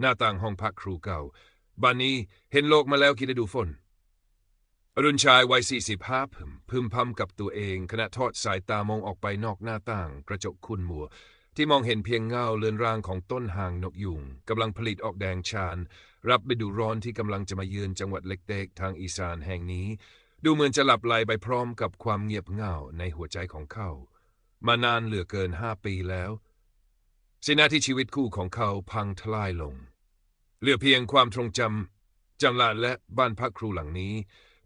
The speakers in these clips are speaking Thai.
หน้าต่างห้องพักครูเก่าบ้านนี้เห็นโลกมาแล้วกี่ฤดูฝนอรุณชายวัยสี่สิบห้าพึมพึมพำกับตัวเองขณะทอดสายตามองออกไปนอกหน้าต่าง กระจกคุณมัว ที่มองเห็นเพียงเงาเลือนรางของต้นหางนกยุงกำลังผลิตออกแดงชาญรับฤดูร้อนที่กำลังจะมาเยือนจังหวัดเล็กๆทางอีสานแห่งนี้ ดูเหมือนจะหลับไหลไปพร้อมกับความเงียบเงาในหัวใจของเขา มานานเหลือเกินห้าปีแล้วสินาที่ชีวิตคู่ของเขาพังทลายลง เหลือเพียงความทรงจำจำลานและบ้านพักครูหลังนี้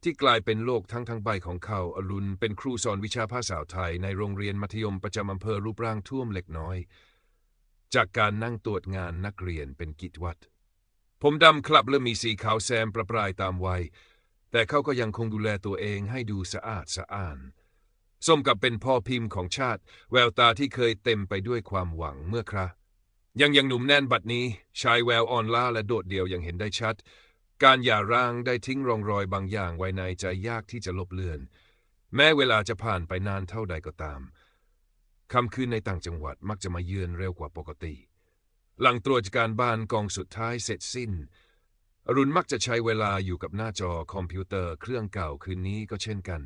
ที่กลายเป็นโลกทั้งทั้งใบของเขาอรุณเป็นครูสอนวิชาภาษาไทยในโรงเรียนมัธยมประจำอำเภอรูปร่างท่วมเล็กน้อย จากการนั่งตรวจงานนักเรียนเป็นกิจวัตรผมดำคลับและมีสีขาวแซมประปรายตามวัย แต่เขาก็ยังคงดูแลตัวเองให้ดูสะอาดสะอ้านสมกับเป็นพ่อพิมพ์ของชาติ แววตาที่เคยเต็มไปด้วยความหวังเมื่อครา ยังยังหนุ่มแน่นบัดนี้ชายแววอ่อนล้าและโดดเดี่ยวยังเห็นได้ชัด การหย่าร้างได้ทิ้งร่องรอยบางอย่างไว้ในใจยากที่จะลบเลือน แม้เวลาจะผ่านไปนานเท่าใดก็ตามคำคืนในต่างจังหวัดมักจะมาเยือนเร็วกว่าปกติ หลังตรวจการบ้านกองสุดท้ายเสร็จสิ้น อรุณมักจะใช้เวลาอยู่กับหน้าจอคอมพิวเตอร์เครื่องเก่าคืนนี้ก็เช่นกัน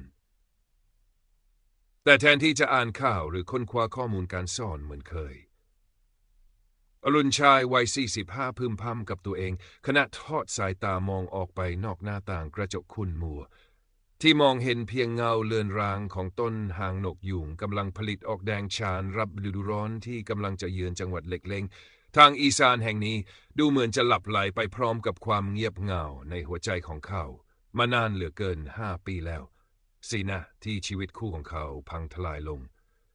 แต่แทนที่จะอ่านข่าวหรือค้นคว้าข้อมูลการสอนเหมือนเคย อรุณชายวัย 45 พึมพำกับตัวเอง ขณะทอดสายตามองออกไปนอกหน้าต่างกระจกคุณมัว ที่มองเห็นเพียงเงาเลือนรางของต้นหางนกยุงกำลังผลิตออกแดงชาญรับฤดูร้อนที่กำลังจะเยือนจังหวัดเล็กเลงทางอีสานแห่งนี้ดูเหมือนจะหลับไหลไปพร้อมกับความเงียบเงาในหัวใจของเขา มานานเหลือเกินห้าปีแล้วสินะที่ชีวิตคู่ของเขาพังทลายลง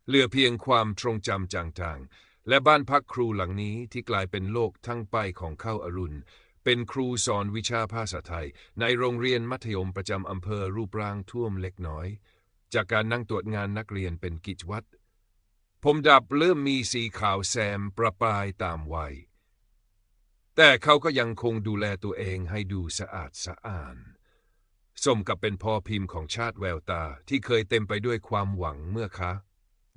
เหลือเพียงความทรงจำจางๆ และบ้านพักครูหลังนี้ที่กลายเป็นโลกทั้งไปของเข้าอรุณ เป็นครูสอนวิชาภาษาไทย ในโรงเรียนมัธยมประจำอำเภอรูปร่างท่วมเล็กน้อย จากการนั่งตรวจงานนักเรียนเป็นกิจวัตรผมดับเริ่มมีสีขาวแซมประปายตามวัย แต่เขาก็ยังคงดูแลตัวเองให้ดูสะอาดสะอ้านสมกับเป็นพ่อพิมพ์ของชาติแววตาที่เคยเต็มไปด้วยความหวังเมื่อคะ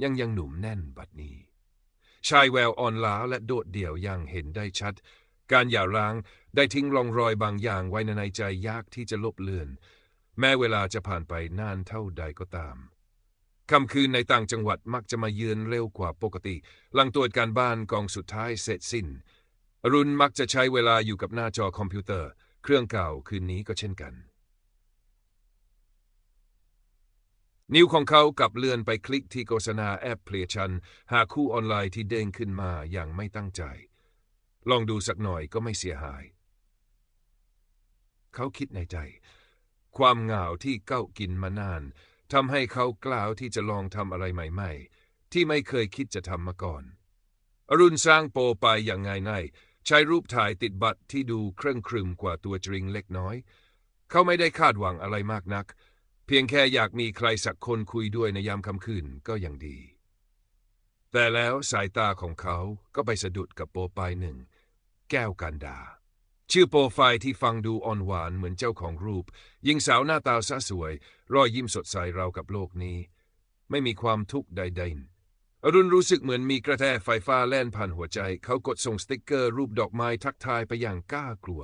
ยังยังหนุ่มแน่นบัดนี้ ชายแววอ่อนล้าและโดดเดี่ยวยังเห็นได้ชัด การหย่าร้างได้ทิ้งร่องรอยบางอย่างไว้ในใจยากที่จะลบเลือน แม้เวลาจะผ่านไปนานเท่าใดก็ตามค่ำคืนในต่างจังหวัดมักจะมาเยือนเร็วกว่าปกติ หลังตรวจการบ้านกองสุดท้ายเสร็จสิ้นอรุณมักจะใช้เวลาอยู่กับหน้าจอคอมพิวเตอร์ เครื่องเก่าคืนนี้ก็เช่นกัน นิ้วของเขากับเลื่อนไปคลิกที่โฆษณาแอปเพลชัน หาคู่ออนไลน์ที่เด้งขึ้นมาอย่างไม่ตั้งใจ ลองดูสักหน่อยก็ไม่เสียหาย เขาคิดในใจ ความเหงาที่เก้ากินมานานทำให้เขากล้าวที่จะลองทำอะไรใหม่ ๆ ที่ไม่เคยคิดจะทำมาก่อน อรุณสร้างโปรไปอย่างง่ายง่ายใช้รูปถ่ายติดบัตรที่ดูเครื่องครึมกว่าตัวจริงเล็กน้อย เขาไม่ได้คาดหวังอะไรมากนัก เพียงแค่อยากมีใครสักคนคุยด้วยในยามค่ำคืนก็ยังดี แต่แล้วสายตาของเขาก็ไปสะดุดกับโปรไฟล์หนึ่ง แก้วกันดา ชื่อโปรไฟล์ที่ฟังดูอ่อนหวานเหมือนเจ้าของรูปหญิงสาวหน้าตาสะสวย รอยยิ้มสดใสเรากับโลกนี้ ไม่มีความทุกข์ใดๆอรุณรู้สึกเหมือนมีกระแทกไฟฟ้าแล่นผ่านหัวใจ เขากดส่งสติกเกอร์รูปดอกไม้ทักทายไปอย่างกล้ากลัว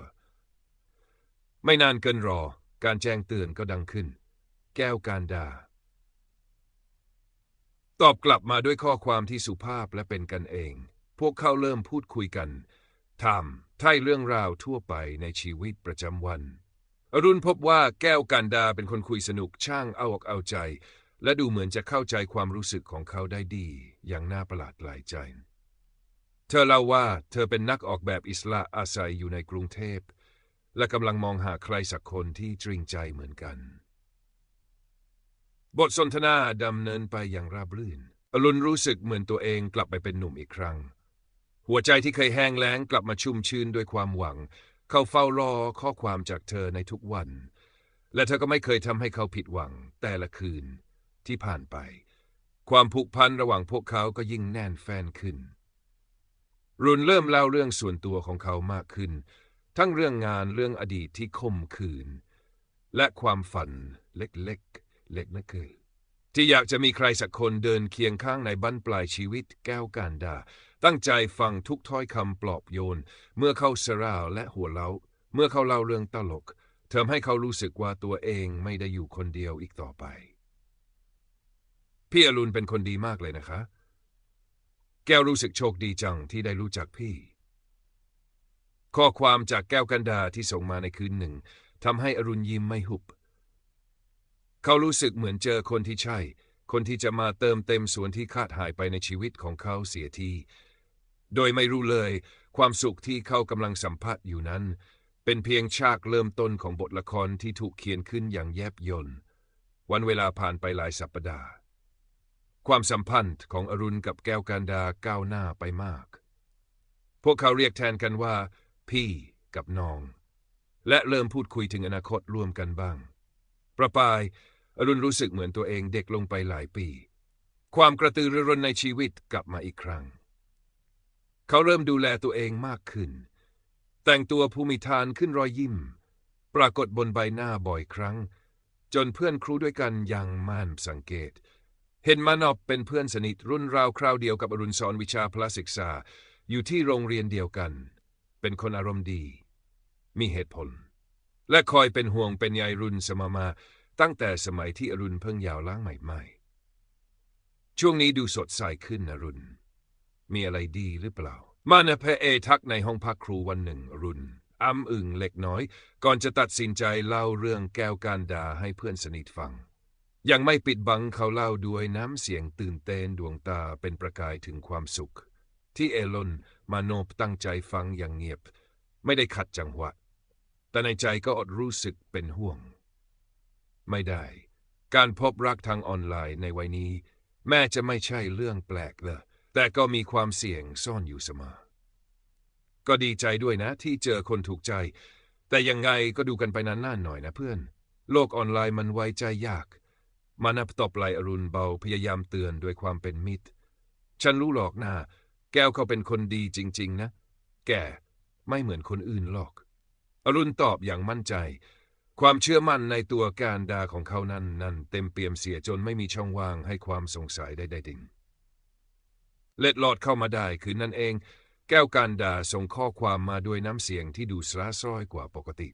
ไม่นานเกินรอ การแจ้งเตือนก็ดังขึ้น ก้วการดา ตอบกลับมาด้วยข้อความที่สุภาพและเป็นกันเอง พวกเขาเริ่มพูดคุยกันถามไถ่เรื่องราวทั่วไปในชีวิตประจำวัน อรุณพบว่าแก้วกันดาเป็นคนคุยสนุกช่างเอาอกเอาใจ และดูเหมือนจะเข้าใจความรู้สึกของเขาได้ดี อย่างน่าประหลาดหลายใจ เธอเล่าว่าเธอเป็นนักออกแบบอิสระอาศัยอยู่ในกรุงเทพ และกำลังมองหาใครสักคนที่จริงใจเหมือนกัน บทสนทนาดำเนินไปอย่างราบรื่น อรุณรู้สึกเหมือนตัวเองกลับไปเป็นหนุ่มอีกครั้ง หัวใจที่เคยแห้งแล้งกลับมาชุ่มชื่นด้วยความหวัง เขาเฝ้ารอข้อความจากเธอในทุกวัน และเธอก็ไม่เคยทำให้เขาผิดหวังแต่ละคืนที่ผ่านไป ความผูกพันระหว่างพวกเขาก็ยิ่งแน่นแฟ้นขึ้น รุนเริ่มเล่าเรื่องส่วนตัวของเขามากขึ้น ทั้งเรื่องงานเรื่องอดีตที่คมคืน และความฝันเล็กๆ เล็กนักคือที่อยากจะมีใครสักคนเดินเคียงข้างในบั้นปลายชีวิตแก้วการดา ตั้งใจฟังทุกถ้อยคำปลอบโยน เมื่อเขาสราวและหัวเราะเมื่อเขาเล่าเรื่องตลกทำให้เขารู้สึกว่าตัวเองไม่ได้อยู่คนเดียวอีกต่อไป พี่อรุณเป็นคนดีมากเลยนะคะ แก้วรู้สึกโชคดีจังที่ได้รู้จักพี่ ข้อความจากแก้วกันดาที่ส่งมาในคืนหนึ่งทำให้อรุณยิ้มไม่หุบ เขารู้สึกเหมือนเจอคนที่ใช่ คนที่จะมาเติมเต็มส่วนที่ขาดหายไปในชีวิตของเขาเสียที โดยไม่รู้เลย ความสุขที่เขากำลังสัมผัสอยู่นั้น เป็นเพียงฉากเริ่มต้นของบทละครที่ถูกเขียนขึ้นอย่างแยบยลวันเวลาผ่านไปหลายสัปดาห์ ความสัมพันธ์ของอรุณกับแก้วกันดาก้าวหน้าไปมาก พวกเขาเรียกแทนกันว่า พี่กับน้อง และเริ่มพูดคุยถึงอนาคตร่วมกันบ้าง ประปาย อรุณรู้สึกเหมือนตัวเองเด็กลงไปหลายปี ความกระตือรือร้นในชีวิตกลับมาอีกครั้ง เขาเริ่มดูแลตัวเองมากขึ้น แต่งตัวภูมิทานขึ้นรอยยิ้ม ปรากฏบนใบหน้าบ่อยครั้ง จนเพื่อนครูด้วยกันยังม่านสังเกต เห็นมานอบเป็นเพื่อนสนิทรุ่นราวคราวเดียวกับอรุณสอนวิชาพละศึกษาอยู่ที่โรงเรียนเดียวกัน เป็นคนอารมณ์ดี มีเหตุผล และคอยเป็นห่วงเป็นใยรุนสมอมา ตั้งแต่สมัยที่อรุณเพิ่งยาวล้างใหม่ๆ ช่วงนี้ดูสดใสขึ้นอรุณ มีอะไรดีหรือเปล่า มานะเพเอทักในห้องพักครูวันหนึ่งอรุณอ้ำอึงเล็กน้อย ก่อนจะตัดสินใจเล่าเรื่องแก้วการดาให้เพื่อนสนิทฟัง ยังไม่ปิดบังเขาเล่าด้วยน้ำเสียงตื่นเต้นดวงตาเป็นประกายถึงความสุข ที่เอลอนมาโนบตั้งใจฟังอย่างเงียบ ไม่ได้ขัดจังหวะ แต่ในใจก็อดรู้สึกเป็นห่วง ไม่ได้ การพบรักทางออนไลน์ในวัยนี้ แม้จะไม่ใช่เรื่องแปลกเลยแต่ก็มีความเสี่ยงซ่อนอยู่เสมอ ก็ดีใจด้วยนะที่เจอคนถูกใจ แต่ยังไงก็ดูกันไปนานๆหน่อยนะเพื่อน โลกออนไลน์มันไว้ใจยาก มานับตบไหลอรุณเบาพยายามเตือนด้วยความเป็นมิตร ฉันรู้หรอกนะแก้วเขาเป็นคนดีจริง ๆ นะ แกไม่เหมือนคนอื่นหรอก อรุณตอบอย่างมั่นใจ ความเชื่อมั่นในตัวการดาของเขานั้นนั้นเต็มเปี่ยมเสียจนไม่มีช่องว่างให้ความสงสัยใดๆดิ่งเล็ดลอดเข้ามาได้คือนั่นเอง แก้วการดาส่งข้อความมาด้วยน้ำเสียงที่ดูสระซ้อยกว่าปกติ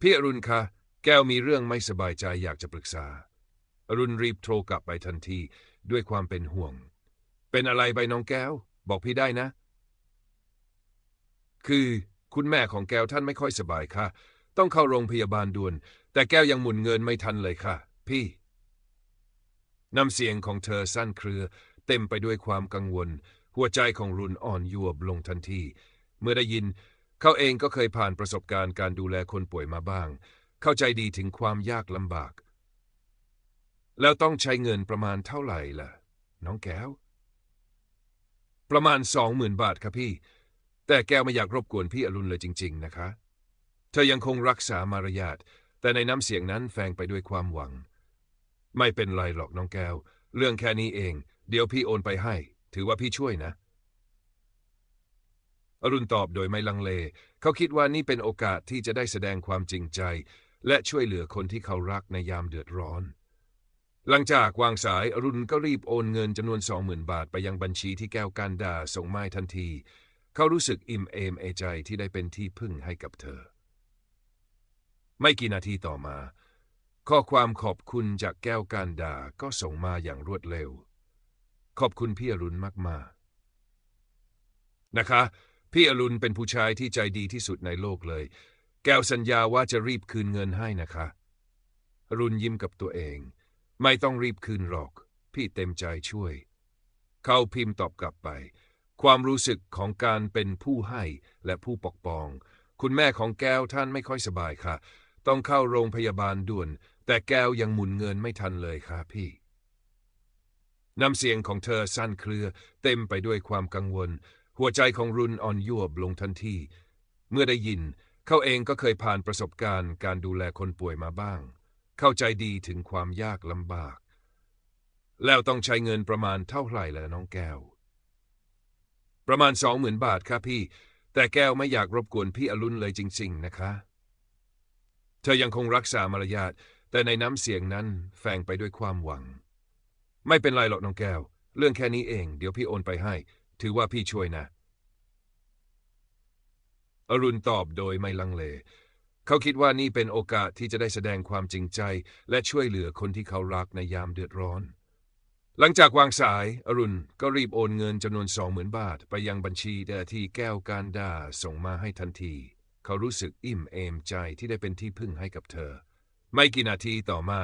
พี่อรุณคะ แก้วมีเรื่องไม่สบายใจอยากจะปรึกษา อรุณรีบโทรกลับไปทันทีด้วยความเป็นห่วง เป็นอะไรไปน้องแก้ว บอกพี่ได้นะ คือคุณแม่ของแก้วท่านไม่ค่อยสบายค่ะ ต้องเข้าโรงพยาบาลด่วน แต่แก้วยังหมุนเงินไม่ทันเลยค่ะ พี่ น้ำเสียงของเธอสั้นเครือ เต็มไปด้วยความกังวล หัวใจของรุนอ่อนยวบลงทันที เมื่อได้ยิน เขาเองก็เคยผ่านประสบการณ์การดูแลคนป่วยมาบ้าง เข้าใจดีถึงความยากลำบาก แล้วต้องใช้เงินประมาณเท่าไหร่ล่ะ น้องแก้ว ประมาณสองหมื่นบาทครับพี่ แต่แก้วไม่อยากรบกวนพี่อรุณเลยจริง ๆ นะคะ เธอยังคงรักษามารยาทแต่ในน้ำเสียงนั้นแฝงไปด้วยความหวัง ไม่เป็นไรหรอกน้องแก้ว เรื่องแค่นี้เอง เดี๋ยวพี่โอนไปให้ ถือว่าพี่ช่วยนะ อรุณตอบโดยไม่ลังเล เขาคิดว่านี่เป็นโอกาสที่จะได้แสดงความจริงใจ และช่วยเหลือคนที่เขารักในยามเดือดร้อน หลังจากวางสายอรุณก็รีบโอนเงินจำนวนสองหมื่นบาทไปยังบัญชีที่แก้วการดาส่งมาให้ทันที เขารู้สึกอิ่มเอมเอใจที่ได้เป็นที่พึ่งให้กับเธอ ไม่กี่นาทีต่อมา ข้อความขอบคุณจากแก้วการดาก็ส่งมาอย่างรวดเร็ว ขอบคุณพี่อรุณมากๆ นะคะ พี่อรุณเป็นผู้ชายที่ใจดีที่สุดในโลกเลย แก้วสัญญาว่าจะรีบคืนเงินให้นะคะ รุณยิ้มกับตัวเอง ไม่ต้องรีบคืนหรอก พี่เต็มใจช่วย เขาพิมพ์ตอบกลับไป ความรู้สึกของการเป็นผู้ให้และผู้ปกป้อง คุณแม่ของแก้วท่านไม่ค่อยสบายค่ะ ต้องเข้าโรงพยาบาลด่วน แต่แก้วยังหมุนเงินไม่ทันเลยค่ะพี่ น้ำเสียงของเธอสั้นเครือ เต็มไปด้วยความกังวล หัวใจของรุนอ่อนยวบลงทันที เมื่อได้ยิน เขาเองก็เคยผ่านประสบการณ์การดูแลคนป่วยมาบ้าง เข้าใจดีถึงความยากลำบาก แล้วต้องใช้เงินประมาณเท่าไหร่ล่ะน้องแก้ว ประมาณสองหมื่นบาทครับพี่ แต่แก้วไม่อยากรบกวนพี่อรุณเลยจริง ๆ นะคะ เธอยังคงรักษามารยาทแต่ในน้ำเสียงนั้นแฝงไปด้วยความหวัง ไม่เป็นไรหรอกน้องแก้ว เรื่องแค่นี้เอง เดี๋ยวพี่โอนไปให้ ถือว่าพี่ช่วยนะ อรุณตอบโดยไม่ลังเล เขาคิดว่านี่เป็นโอกาสที่จะได้แสดงความจริงใจ และช่วยเหลือคนที่เขารักในยามเดือดร้อน หลังจากวางสาย อรุณก็รีบโอนเงินจำนวนสองหมื่นบาท ไปยังบัญชีที่แก้วการดาส่งมาให้ทันที เขารู้สึกอิ่มเอมใจที่ได้เป็นที่พึ่งให้กับเธอ ไม่กี่นาทีต่อมา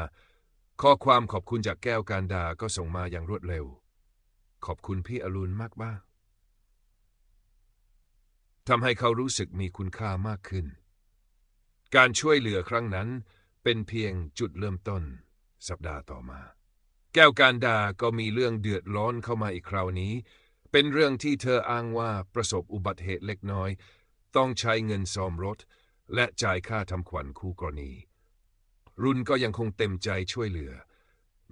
ข้อความขอบคุณจากแก้วการดาก็ส่งมาอย่างรวดเร็ว ขอบคุณพี่อรุณมากบ้างทำให้เขารู้สึกมีคุณค่ามากขึ้น การช่วยเหลือครั้งนั้นเป็นเพียงจุดเริ่มต้น สัปดาห์ต่อมา แก้วการดาก็มีเรื่องเดือดร้อนเข้ามาอีกคราวนี้ เป็นเรื่องที่เธออ้างว่าประสบอุบัติเหตุเล็กน้อย ต้องใช้เงินซ่อมรถ และจ่ายค่าทำขวัญคู่กรณี รุนก็ยังคงเต็มใจช่วยเหลือ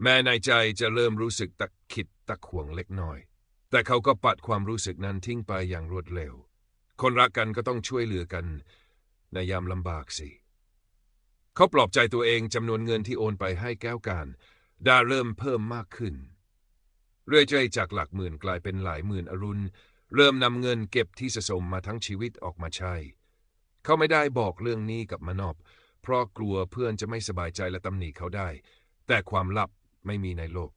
แม้ในใจจะเริ่มรู้สึกตะขิดตะขวงเล็กน้อย แต่เขาก็ปัดความรู้สึกนั้นทิ้งไปอย่างรวดเร็ว คนรักกันก็ต้องช่วยเหลือกัน ในยามลำบากสิเขาปลอบใจตัวเองจำนวนเงินที่โอนไปให้แก้วการดาเริ่มเพิ่มมากขึ้น เรื่อยๆจากหลักหมื่นกลายเป็นหลายหมื่นอรุณ เริ่มนำเงินเก็บที่สะสมมาทั้งชีวิตออกมาใช้ เขาไม่ได้บอกเรื่องนี้กับมานอบ เพราะกลัวเพื่อนจะไม่สบายใจและตำหนิเขาได้ แต่ความลับไม่มีในโลก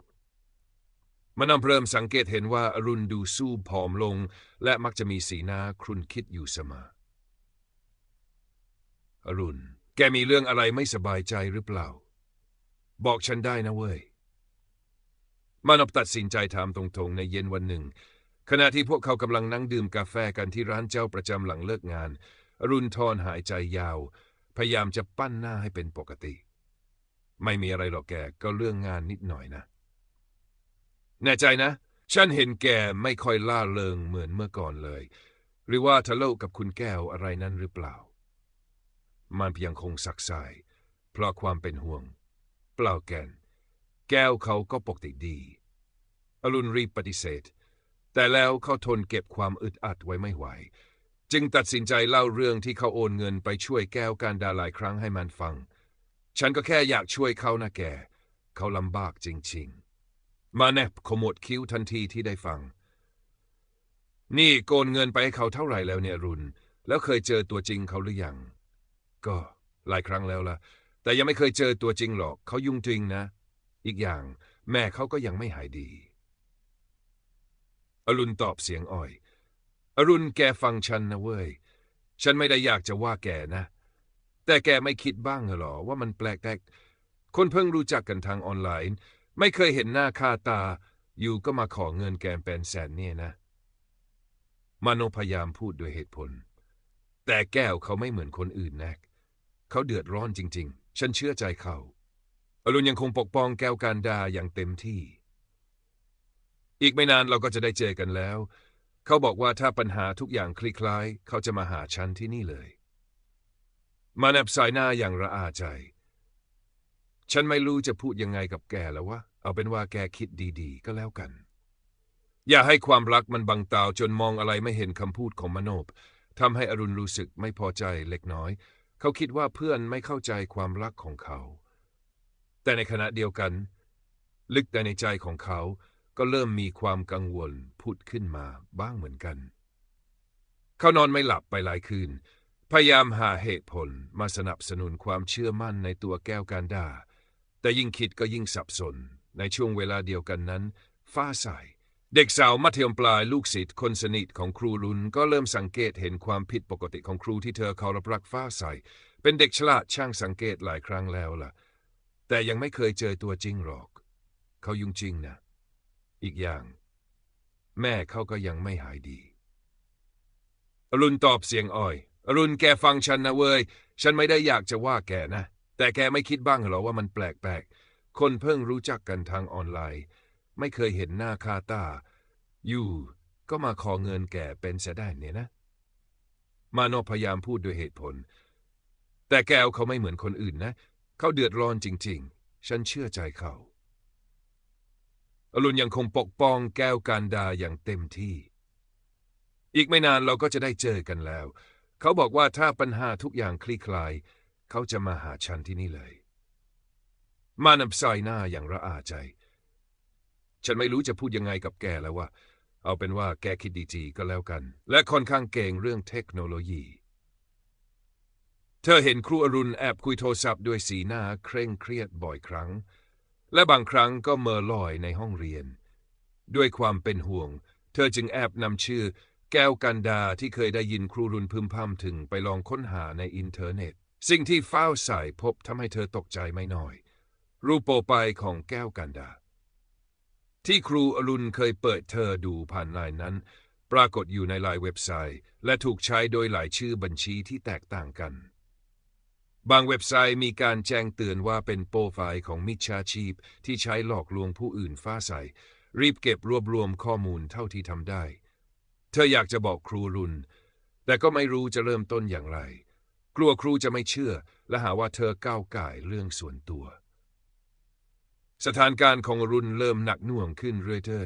มานอบเริ่มสังเกตเห็นว่าอรุณดูสู้ผอมลง และมักจะมีสีหน้าครุนคิดอยู่เสมอ อรุณ แกมีเรื่องอะไรไม่สบายใจหรือเปล่า บอกฉันได้นะเว้ย มานอบตัดสินใจถามตรงๆในเย็นวันหนึ่ง ขณะที่พวกเขากำลังนั่งดื่มกาแฟกันที่ร้านเจ้าประจำหลังเลิกงาน อรุณทอนหายใจยาว พยายามจะปั้นหน้าให้เป็นปกติ ไม่มีอะไรหรอกแกก็เรื่องงานนิดหน่อยนะ แน่ใจนะ ฉันเห็นแกไม่ค่อยล่าเริงเหมือนเมื่อก่อนเลย หรือว่าทะเลาะกับคุณแก้วอะไรนั่นหรือเปล่า มันเพียงคงสักสาย เพราะความเป็นห่วง เปล่าแกน แก้วเขาก็ปกติดี อรุณรีบปฏิเสธ แต่แล้วเขาทนเก็บความอึดอัดไว้ไม่ไหว จึงตัดสินใจเล่าเรื่องที่เขาโอนเงินไปช่วยแก้วการดาหลายครั้งให้มันฟัง ฉันก็แค่อยากช่วยเขานะแก เขาลำบากจริงๆ มาแนบขมวดคิ้วทันทีที่ได้ฟัง นี่โกนเงินไปให้เขาเท่าไหร่แล้วเนี่ยรุน แล้วเคยเจอตัวจริงเขาหรือยัง ก็หลายครั้งแล้วล่ะ แต่ยังไม่เคยเจอตัวจริงหรอก เขายุ่งจริงนะ อีกอย่างแม่เขาก็ยังไม่หายดี อรุณตอบเสียงอ่อย อรุณแกฟังฉันนะเว้ย ฉันไม่ได้อยากจะว่าแกนะ แต่แกไม่คิดบ้างเหรอว่ามันแปลกแตกคนเพิ่งรู้จักกันทางออนไลน์ ไม่เคยเห็นหน้าค่าตา อยู่ก็มาขอเงินแกเป็นแสนเนี่ยนะ มโนพยายามพูดด้วยเหตุผล แต่แก้วเขาไม่เหมือนคนอื่นนกเขาเดือดร้อนจริง ๆ ฉันเชื่อใจเขา อรุณยังคงปกป้องแก้วการดาอย่างเต็มที่ อีกไม่นานเราก็จะได้เจอกันแล้ว เขาบอกว่าถ้าปัญหาทุกอย่างคลี่คลาย เขาจะมาหาฉันที่นี่เลย มาแนบสายหน้าอย่างระอาใจ ฉันไม่รู้จะพูดยังไงกับแกแล้ววะ เอาเป็นว่าแกคิดดีๆ ก็แล้วกัน อย่าให้ความรักมันบังตาจนมองอะไรไม่เห็นคำพูดของมโนบทำให้อรุณรู้สึกไม่พอใจเล็กน้อย เขาคิดว่าเพื่อนไม่เข้าใจความรักของเขา แต่ในขณะเดียวกัน ลึกแต่ในใจของเขา ก็เริ่มมีความกังวลพุดขึ้นมาบ้างเหมือนกัน เขานอนไม่หลับไปหลายคืน พยายามหาเหตุผลมาสนับสนุนความเชื่อมั่นในตัวแก้วการดาแต่ยิ่งคิดก็ยิ่งสับสน ในช่วงเวลาเดียวกันนั้น ฟ้าใสเด็กสาวมัธยมปลายลูกศิษย์คนสนิทของครูรุนก็เริ่มสังเกตเห็นความผิดปกติของครูที่เธอเคารพรักฟ้าใสเป็นเด็กฉลาดช่างสังเกตหลายครั้งแล้วล่ะ แต่ยังไม่เคยเจอตัวจริงหรอก เขายุ่งจริงนะ อีกอย่าง แม่เขาก็ยังไม่หายดี อรุณตอบเสียงอ่อย อรุณแกฟังฉันนะเว้ย ฉันไม่ได้อยากจะว่าแกนะ แต่แกไม่คิดบ้างเหรอว่ามันแปลกๆ คนเพิ่งรู้จักกันทางออนไลน์ ไม่เคยเห็นหน้าคาตา อยู่ก็มาขอเงินแกเป็นเสียได้เนี่ยนะ มานพพยายามพูดด้วยเหตุผล แต่แกวเขาไม่เหมือนคนอื่นนะ เขาเดือดร้อนจริง ๆ ฉันเชื่อใจเขา อรุณยังคงปกป้องแก้วการดาอย่างเต็มที่ อีกไม่นานเราก็จะได้เจอกันแล้ว เขาบอกว่าถ้าปัญหาทุกอย่างคลี่คลาย เขาจะมาหาฉันที่นี่เลย มานำสายหน้าอย่างระอาใจ ฉันไม่รู้จะพูดยังไงกับแกแล้วว่า เอาเป็นว่าแกคิดดีๆก็แล้วกัน และค่อนข้างเก่งเรื่องเทคโนโลยี เธอเห็นครูอรุณแอบคุยโทรศัพท์ด้วยสีหน้าเคร่งเครียดบ่อยครั้ง และบางครั้งก็เมอลอยในห้องเรียน ด้วยความเป็นห่วง เธอจึงแอบนำชื่อ แก้วกันดาที่เคยได้ยินครูรุนพึมพำถึงไปลองค้นหาในอินเทอร์เน็ต สิ่งที่ฟ้าวใส่พบทำให้เธอตกใจไม่น้อย รูปโปรไฟล์ของแก้วกันดา ที่ครูอรุณเคยเปิดเธอดูผ่านไลน์นั้น ปรากฏอยู่ในลน์เว็บไซต์ และถูกใช้โดยหลายชื่อบัญชีที่แตกต่างกัน บางเว็บไซต์มีการแจ้งเตือนว่าเป็นโปรไฟล์ของมิจฉาชีพ ที่ใช้หลอกลวงผู้อื่นฟ้าใส รีบเก็บรวบรวมข้อมูลเท่าที่ทำได้ เธออยากจะบอกครูรุน แต่ก็ไม่รู้จะเริ่มต้นอย่างไร กลัวครูจะไม่เชื่อ และหาว่าเธอก้าวก่ายเรื่องส่วนตัว สถานการณ์ของรุนเริ่มหนักหน่วงขึ้นเรื่อยเธอ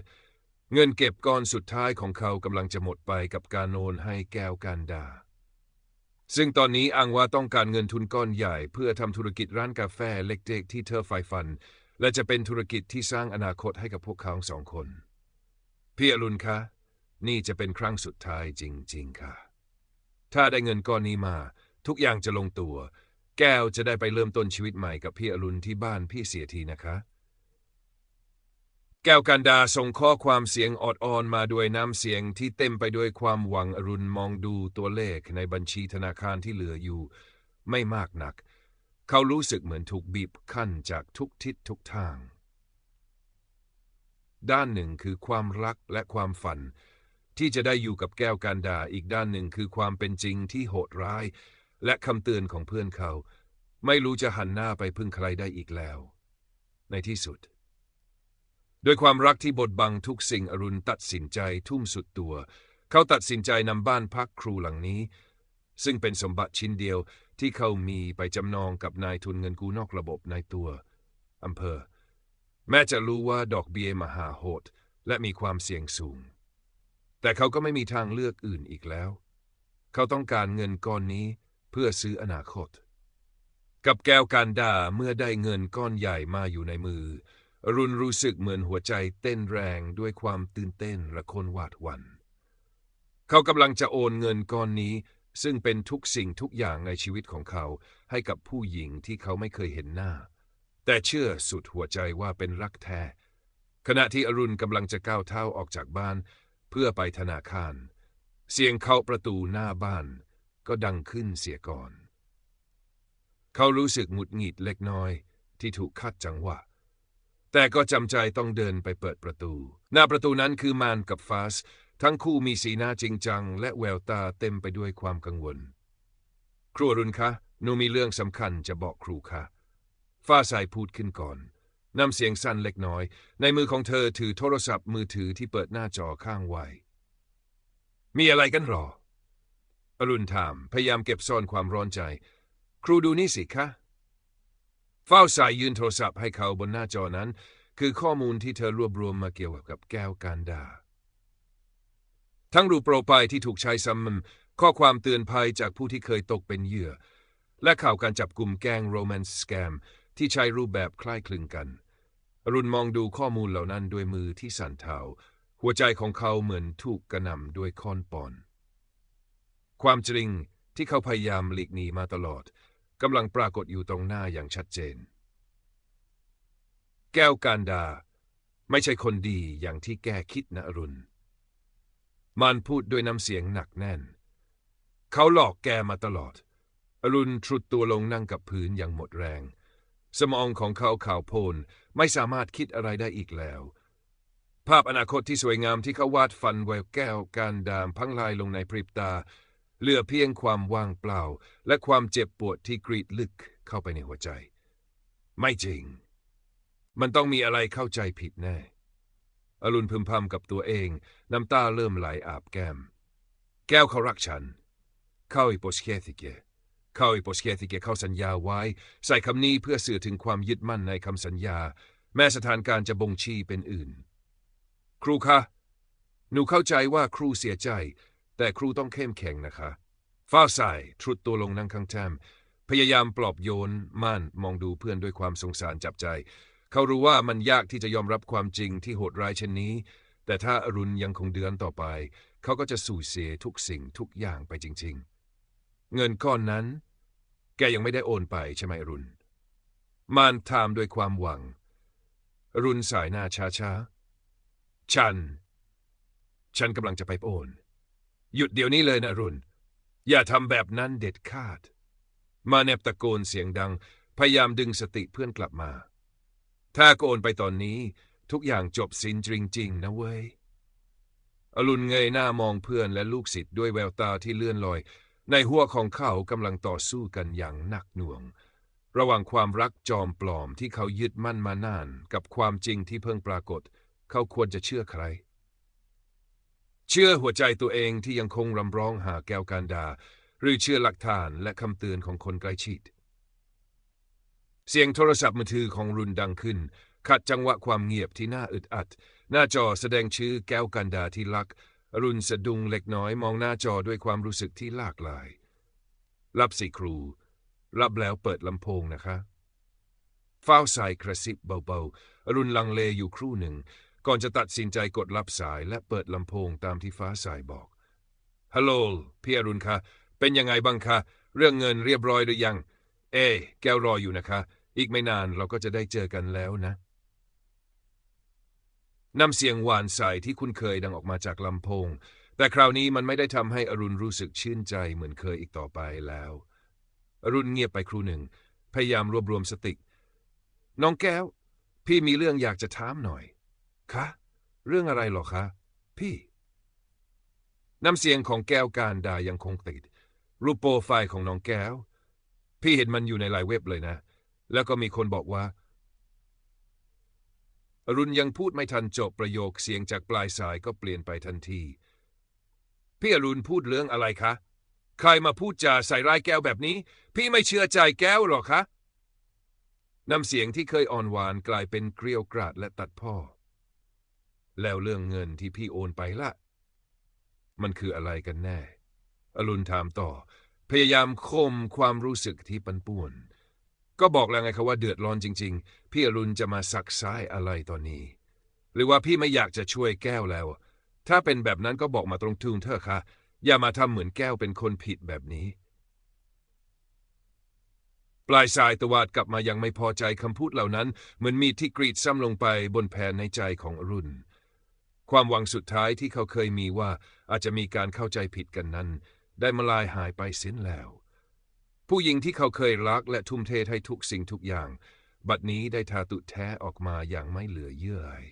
เงินเก็บก้อนสุดท้ายของเขากำลังจะหมดไปกับการโอนให้แก้วกันดา ซึ่งตอนนี้อังว่าต้องการเงินทุนก้อนใหญ่ เพื่อทำธุรกิจร้านกาแฟเล็กๆที่เธอใฝ่ฝัน และจะเป็นธุรกิจที่สร้างอนาคตให้กับพวกเขาสองคน พี่อรุณคะ นี่จะเป็นครั้งสุดท้ายจริง ๆ ค่ะ ถ้าได้เงินก้อนนี้มา ทุกอย่างจะลงตัว แก้วจะได้ไปเริ่มต้นชีวิตใหม่กับพี่อรุณที่บ้านพี่เสียทีนะคะ แก้วกันดาส่งข้อความเสียงออดอ่อนมาด้วยน้ำเสียงที่เต็มไปด้วยความหวังอรุณมองดูตัวเลขในบัญชีธนาคารที่เหลืออยู่ ไม่มากนัก เขารู้สึกเหมือนถูกบีบคั้นจากทุกทิศทุกทาง ด้านหนึ่งคือความรักและความฝัน ที่จะได้อยู่กับแก้วกันดาอีกด้านหนึ่งคือความเป็นจริงที่โหดร้าย และคำเตือนของเพื่อนเขา ไม่รู้จะหันหน้าไปพึ่งใครได้อีกแล้ว ในที่สุด โดยความรักที่บดบังทุกสิ่งอรุณตัดสินใจทุ่มสุดตัว เขาตัดสินใจนำบ้านพักครูหลังนี้ ซึ่งเป็นสมบัติชิ้นเดียวที่เขามีไปจำนองกับนายทุนเงินกู้นอกระบบในตัวอำเภอ แม้จะรู้ว่าดอกเบี้ยมหาโหด และมีความเสี่ยงสูง แต่เขาก็ไม่มีทางเลือกอื่นอีกแล้ว เขาต้องการเงินก้อนนี้เพื่อซื้ออนาคต กับแก้วการดาเมื่อได้เงินก้อนใหญ่มาอยู่ในมือ อรุณรู้สึกเหมือนหัวใจเต้นแรงด้วยความตื่นเต้นและคนหวาดหวัน่น เขากำลังจะโอนเงินก้อนนี้ ซึ่งเป็นทุกสิ่งทุกอย่างในชีวิตของเขาให้กับผู้หญิงที่เขาไม่เคยเห็นหน้า แต่เชื่อสุดหัวใจว่าเป็นรักแท้ ขณะที่อรุณกำลังจะก้าวเท้าออกจากบ้าน เพื่อไปธนาคาร เสียงเคาะประตูหน้าบ้าน ก็ดังขึ้นเสียก่อน เขารู้สึกหงุดหงิดเล็กน้อยที่ถูกคัดจังหวะ แต่ก็จำใจต้องเดินไปเปิดประตู หน้าประตูนั้นคือมานกับฟาส ทั้งคู่มีสีหน้าจริงจัง และแววตาเต็มไปด้วยความกังวล ครูอรุณคะหนูมีเรื่องสำคัญจะบอกครูค่ะฟ้าใสพูดขึ้นก่อนน้ำเสียงสั้นเล็กน้อย ในมือของเธอถือโทรศัพท์มือถือที่เปิดหน้าจอข้างไว้ มีอะไรกันหรอ อรุณถาม พยายามเก็บซ่อนความร้อนใจ ครูดูนี่สิคะ เฝ้าสายยืนโทรศัพท์ให้เขาบนหน้าจอนั้น คือข้อมูลที่เธอรวบรวมมาเกี่ยวกับแก้วการดา ทั้งรูปโปรไฟล์ที่ถูกใช้ซ้ำข้อความเตือนภัยจากผู้ที่เคยตกเป็นเหยื่อ และข่าวการจับกลุ่มแก๊งโรแมนต์สแกมที่ใช้รูปแบบคล้ายคลึงกันอรุณมองดูข้อมูลเหล่านั้นด้วยมือที่สั่นเทาหัวใจของเขาเหมือนถูกกระหน่ำด้วยค้อนปอน ความจริงที่เขาพยายามหลีกหนีมาตลอด กำลังปรากฏอยู่ตรงหน้าอย่างชัดเจน แก้วการดา ไม่ใช่คนดีอย่างที่แกคิดนะอรุณ มันพูดด้วยน้ำเสียงหนักแน่น เขาหลอกแกมาตลอด อรุณทรุดตัวลงนั่งกับพื้นอย่างหมดแรง สมองของเขาข่าวโพลนไม่สามารถคิดอะไรได้อีกแล้ว ภาพอนาคตที่สวยงามที่เขาวาดฟันไว้แก้วการดามพังลายลงในพริบตา เหลือเพียงความว่างเปล่า และความเจ็บปวดที่กรีดลึกเข้าไปในหัวใจ ไม่จริง มันต้องมีอะไรเข้าใจผิดแน่ อรุณพึมพำกับตัวเอง น้ำตาเริ่มไหลอาบแก้ม แก้วเขารักฉัน เข้าอิโปสเคติเกเข้าอิโปสเคติเกเข้าสัญญาไว้ ใส่คำนี้เพื่อสื่อถึงความยึดมั่นในคำสัญญา แม้สถานการณ์จะบ่งชี้เป็นอื่น ครูคะ หนูเข้าใจว่าครูเสียใจ แต่ครูต้องเข้มแข็งนะคะฟ้าใสทรุดตัวลงนั่งข้างแทมพยายามปลอบโยนม่านมองดูเพื่อนด้วยความสงสารจับใจ เขารู้ว่ามันยากที่จะยอมรับความจริงที่โหดร้ายเช่นนี้ แต่ถ้าอรุณยังคงเดือนต่อไป เขาก็จะสูญเสียทุกสิ่งทุกอย่างไปจริง ๆ เงินก้อนนั้น แกยังไม่ได้โอนไปใช่ไหมอรุณมานถามด้วยความหวังอรุณสายหน้าช้าๆ ฉัน ฉันกำลังจะไปโอน หยุดเดี๋ยวนี้เลยนะรุณอย่าทำแบบนั้นเด็ดขาด มาเนบตะโกนเสียงดัง พยายามดึงสติเพื่อนกลับมา ถ้าโกนไปตอนนี้ ทุกอย่างจบสิ้นจริง ๆ นะเว้ย อรุณเงยหน้ามองเพื่อนและลูกศิษย์ด้วยแววตาที่เลื่อนลอย ในหัวของเขากำลังต่อสู้กันอย่างหนักหน่วง ระหว่างความรักจอมปลอมที่เขายึดมั่นมานาน กับความจริงที่เพิ่งปรากฏ เขาควรจะเชื่อใคร เชื่อหัวใจตัวเองที่ยังคงรำร้องหาแก้วการดา หรือเชื่อหลักฐานและคำเตือนของคนใกล้ชิด เสียงโทรศัพท์มือถือของรุนดังขึ้น ขัดจังหวะความเงียบที่น่าอึดอัด หน้าจอแสดงชื่อแก้วกันดาที่รัก รุณสะดุ้งเล็กน้อยมองหน้าจอด้วยความรู้สึกที่หลากหลาย รับสิครู รับแล้วเปิดลำโพงนะคะ ฟ้าวสายกระซิบเบาๆ รุณลังเลอยู่ครู่หนึ่ง ก่อนจะตัดสินใจกดรับสายและเปิดลำโพงตามที่ฟ้าสายบอก ฮัลโหล พี่อรุณคะ เป็นยังไงบ้างคะ เรื่องเงินเรียบร้อยหรือยัง เอ้แก้วรออยู่นะคะ อีกไม่นานเราก็จะได้เจอกันแล้วนะน้ำเสียงหวานใสที่คุ้นเคยดังออกมาจากลำโพง แต่คราวนี้มันไม่ได้ทำให้อรุณรู้สึกชื่นใจเหมือนเคยอีกต่อไปแล้ว อรุณเงียบไปครู่หนึ่ง พยายามรวบรวมสติ น้องแก้ว พี่มีเรื่องอยากจะถามหน่อย คะ เรื่องอะไรหรอคะ พี่ น้ำเสียงของแก้วการดายังคงติด รูปโปรไฟล์ของน้องแก้ว พี่เห็นมันอยู่ในไลน์เว็บเลยนะ แล้วก็มีคนบอกว่า อรุณยังพูดไม่ทันจบประโยคเสียงจากปลายสายก็เปลี่ยนไปทันที พี่อรุณพูดเรื่องอะไรคะ ใครมาพูดจาใส่ร้ายแก้วแบบนี้ พี่ไม่เชื่อใจแก้วหรอคะน้ำเสียงที่เคยอ่อนหวานกลายเป็นเกลียวกราดและตัดพ่อ แล้วเรื่องเงินที่พี่โอนไปละ มันคืออะไรกันแน่ อรุณถามต่อ พยายามข่มความรู้สึกที่ปันป่วน ก็บอกแล้วไงครับว่าเดือดร้อนจริง ๆ พี่อรุณจะมาสักซ้ายอะไรตอนนี้ หรือว่าพี่ไม่อยากจะช่วยแก้วแล้ว ถ้าเป็นแบบนั้นก็บอกมาตรงๆเถอะค่ะ อย่ามาทำเหมือนแก้วเป็นคนผิดแบบนี้ ปลายสายตวาดกลับมายังไม่พอใจคำพูดเหล่านั้น เหมือนมีดที่กรีดซ้ำลงไปบนแผ่นในใจของอรุณ ความหวังสุดท้ายที่เขาเคยมีว่าอาจจะมีการเข้าใจผิดกันนั้น ได้มาลายหายไปสิ้นแล้ว ผู้หญิงที่เขาเคยรักและทุ่มเทให้ทุกสิ่งทุกอย่าง บัดนี้ได้ทาตุแท้ออกมาอย่างไม่เหลือเยื่อใย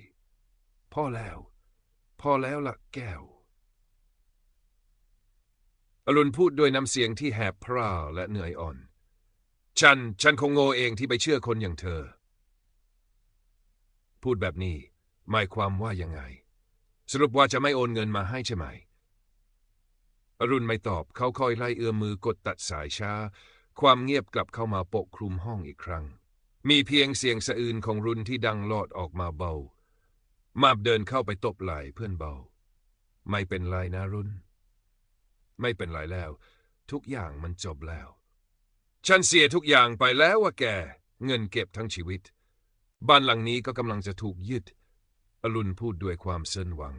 พ่อแล้ว พ่อแล้วล่ะแก้ว อรุณพูดด้วยน้ำเสียงที่แหบพร่าและเหนื่อยอ่อน ฉัน ฉันคงโง่เองที่ไปเชื่อคนอย่างเธอ พูดแบบนี้หมายความว่ายังไง สรุปว่าจะไม่โอนเงินมาให้ใช่ไหม อรุณไม่ตอบเขาคอยไล่เอื้อมมือกดตัดสายช้า ความเงียบกลับเข้ามาปกคลุมห้องอีกครั้ง มีเพียงเสียงสะอื้นของรุนที่ดังลอดออกมาเบา มาบเดินเข้าไปตบไหล่เพื่อนเบา ไม่เป็นไรนะรุน ไม่เป็นไรแล้ว ทุกอย่างมันจบแล้ว ฉันเสียทุกอย่างไปแล้วว่าแก เงินเก็บทั้งชีวิต บ้านหลังนี้ก็กำลังจะถูกยึด อรุณพูดด้วยความเส้นหวัง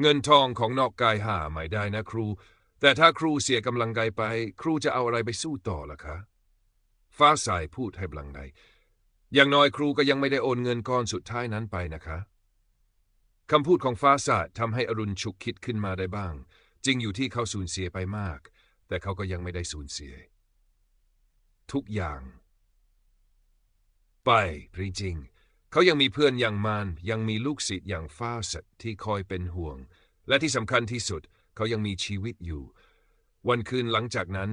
เงินทองของนอกกายหาไม่ได้นะครู แต่ถ้าครูเสียกำลังกายไป ครูจะเอาอะไรไปสู้ต่อล่ะคะ ฟ้าสายพูดให้บลังไงอย่างน้อยครูก็ยังไม่ได้โอนเงินก้อนสุดท้ายนั้นไปนะคะคำพูดของฟ้าสายทำให้อรุณฉุกคิดขึ้นมาได้บ้าง จริงอยู่ที่เขาสูญเสียไปมาก แต่เขาก็ยังไม่ได้สูญเสีย ทุกอย่าง ไปจริงๆ เขายังมีเพื่อนอย่างมานยังมีลูกศิษย์อย่างฟาสัตที่คอยเป็นห่วง และที่สำคัญที่สุด เขายังมีชีวิตอยู่ วันคืนหลังจากนั้น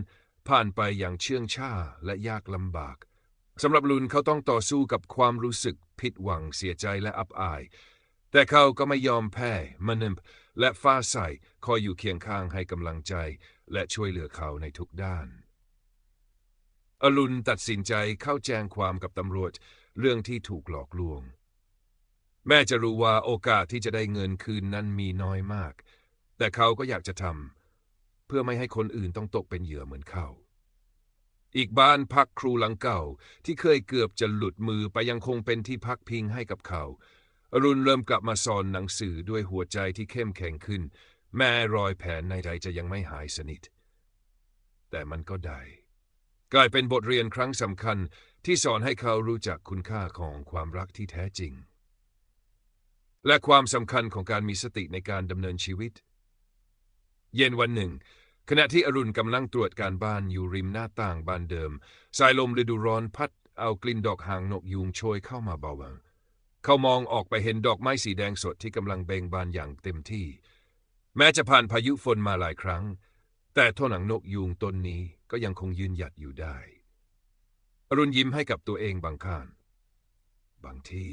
ผ่านไปอย่างเชื่องช้าและยากลำบากสำหรับลุนเขาต้องต่อสู้กับความรู้สึกผิดหวังเสียใจและอับอาย แต่เขาก็ไม่ยอมแพ้มันนและฟ้าใสคอยอยู่เคียงข้างให้กำลังใจ และช่วยเหลือเขาในทุกด้านอรุณตัดสินใจเข้าแจ้งความกับตำรวจ เรื่องที่ถูกหลอกลวง แม่จะรู้ว่าโอกาสที่จะได้เงินคืนนั้นมีน้อยมาก แต่เขาก็อยากจะทำเพื่อไม่ให้คนอื่นต้องตกเป็นเหยื่อเหมือนเขา อีกบ้านพักครูหลังเก่าที่เคยเกือบจะหลุดมือไปยังคงเป็นที่พักพิงให้กับเขา อรุณเริ่มกลับมาสอนหนังสือด้วยหัวใจที่เข้มแข็งขึ้น แม้รอยแผลในใจจะยังไม่หายสนิท แต่มันก็ได้กลายเป็นบทเรียนครั้งสำคัญ ที่สอนให้เขารู้จักคุณค่าของความรักที่แท้จริง และความสำคัญของการมีสติในการดำเนินชีวิต เย็นวันหนึ่ง ขณะที่อรุณกำลังตรวจการบ้านอยู่ริมหน้าต่างบ้านเดิม สายลมฤดูร้อนพัดเอากลิ่นดอกหางนกยูงโชยเข้ามาเบาๆเขามองออกไปเห็นดอกไม้สีแดงสดที่กำลังเบ่งบานอย่างเต็มที่ แม้จะผ่านพายุฝนมาหลายครั้ง แต่ท่อหนังนกยูงต้นนี้ก็ยังคงยืนหยัดอยู่ได้ อรุณยิ้มให้กับตัวเองบางข้าน บางที่